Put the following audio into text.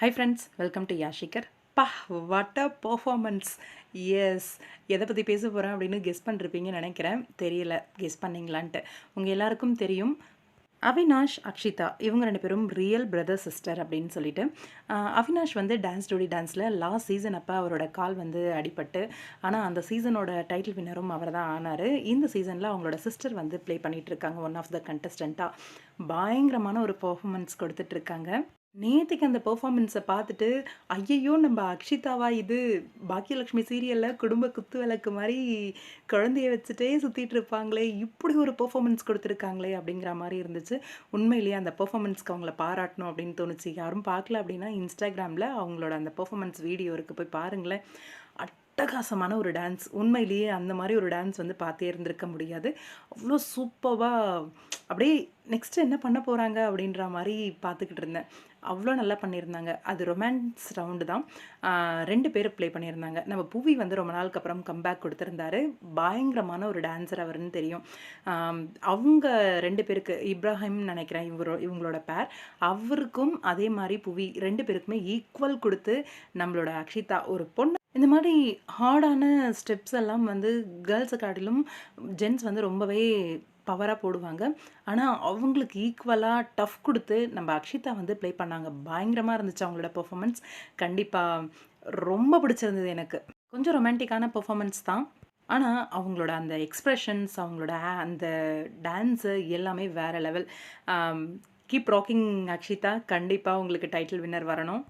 High friends welcome to யாஷிகர் பா what a performance S எதை பற்றி பேச போகிறேன் அப்படின்னு கெஸ் பண்ணிருப்பீங்கன்னு நினைக்கிறேன். தெரியல கெஸ் பண்ணீங்களான்ட்டு. உங்கள் எல்லாருக்கும் தெரியும் அவினாஷ் அக்ஷிதா இவங்க ரெண்டு பேரும் ரியல் பிரதர் சிஸ்டர் அப்படின்னு சொல்லிட்டு அவினாஷ் வந்து டான்ஸ் ஜோடி டான்ஸில் லாஸ்ட் சீசன் அப்போ அவரோட கால் வந்து அடிபட்டு ஆனால் அந்த சீசனோட டைட்டில் வின்னரும் அவர் தான் ஆனார். இந்த சீசனில் அவங்களோட சிஸ்டர் வந்து ப்ளே பண்ணிகிட்ருக்காங்க இருக்காங்க ஒன் ஆஃப் த கண்டஸ்டண்ட்டாக பயங்கரமான ஒரு பர்ஃபாமன்ஸ் கொடுத்துட்ருக்காங்க நேற்றுக்கு அந்த பெர்ஃபார்மன்ஸை பார்த்துட்டு ஐயையோ நம்ம அக்ஷிதாவா இது பாக்கியலக்ஷ்மி சீரியலில் குடும்ப குத்து விளக்கு மாதிரி குழந்தைய வச்சுட்டே சுற்றிட்டு இருப்பாங்களே இப்படி ஒரு பெர்ஃபார்மன்ஸ் கொடுத்துருக்காங்களே அப்படிங்கிற மாதிரி இருந்துச்சு. உண்மையிலேயே அந்த பெர்ஃபார்மன்ஸ்க்கு அவங்கள பாராட்டணும் அப்படின்னு தோணுச்சு. யாரும் பார்க்கல அப்படின்னா இன்ஸ்டாகிராமில் அவங்களோட அந்த பெர்ஃபார்மன்ஸ் வீடியோ இருக்குது போய் பாருங்களேன். அட்டகாசமான ஒரு டான்ஸ் உண்மையிலேயே அந்த மாதிரி ஒரு டான்ஸ் வந்து பார்த்தே இருந்திருக்க முடியாது. அவ்வளோ சூப்பராக அப்படியே நெக்ஸ்ட் என்ன பண்ண போகிறாங்க அப்படின்ற மாதிரி பார்த்துக்கிட்டு இருந்தேன். அவ்வளோ நல்லா பண்ணியிருந்தாங்க. அது ரொமான்ஸ் ரவுண்டு தான். ரெண்டு பேர் ப்ளே பண்ணியிருந்தாங்க. நம்ம புவி வந்து ரொம்ப நாளுக்கு அப்புறம் கம்பேக் கொடுத்துருந்தாரு. பயங்கரமான ஒரு டான்ஸர் அவர்னு தெரியும். அவங்க ரெண்டு பேருக்கு இப்ராஹிம் நினைக்கிறேன் இவரோ இவங்களோட பேர் அவருக்கும் அதே மாதிரி புவி ரெண்டு பேருக்குமே ஈக்குவல் கொடுத்து நம்மளோட அக்ஷிதா ஒரு பொண்ணு இந்த மாதிரி ஹார்டான ஸ்டெப்ஸ் எல்லாம் வந்து கேர்ள்ஸை காட்டிலும் ஜென்ஸ் வந்து ரொம்பவே பவராக போடுவாங்க. ஆனால் அவங்களுக்கு ஈக்குவலாக டஃப் கொடுத்து நம்ம அக்ஷிதா வந்து ப்ளே பண்ணாங்க. பயங்கரமாக இருந்துச்சு அவங்களோட பெர்ஃபார்மன்ஸ் கண்டிப்பாக ரொம்ப பிடிச்சிருந்தது எனக்கு. கொஞ்சம் ரொமான்டிக்கான பெர்ஃபார்மன்ஸ் தான். ஆனால் அவங்களோட அந்த எக்ஸ்ப்ரெஷன்ஸ் அவங்களோட அந்த டான்ஸு எல்லாமே வேறு லெவல் கீப் ராக்கிங் அக்ஷிதா. கண்டிப்பாக உங்களுக்கு டைட்டில் வின்னர் வரணும்.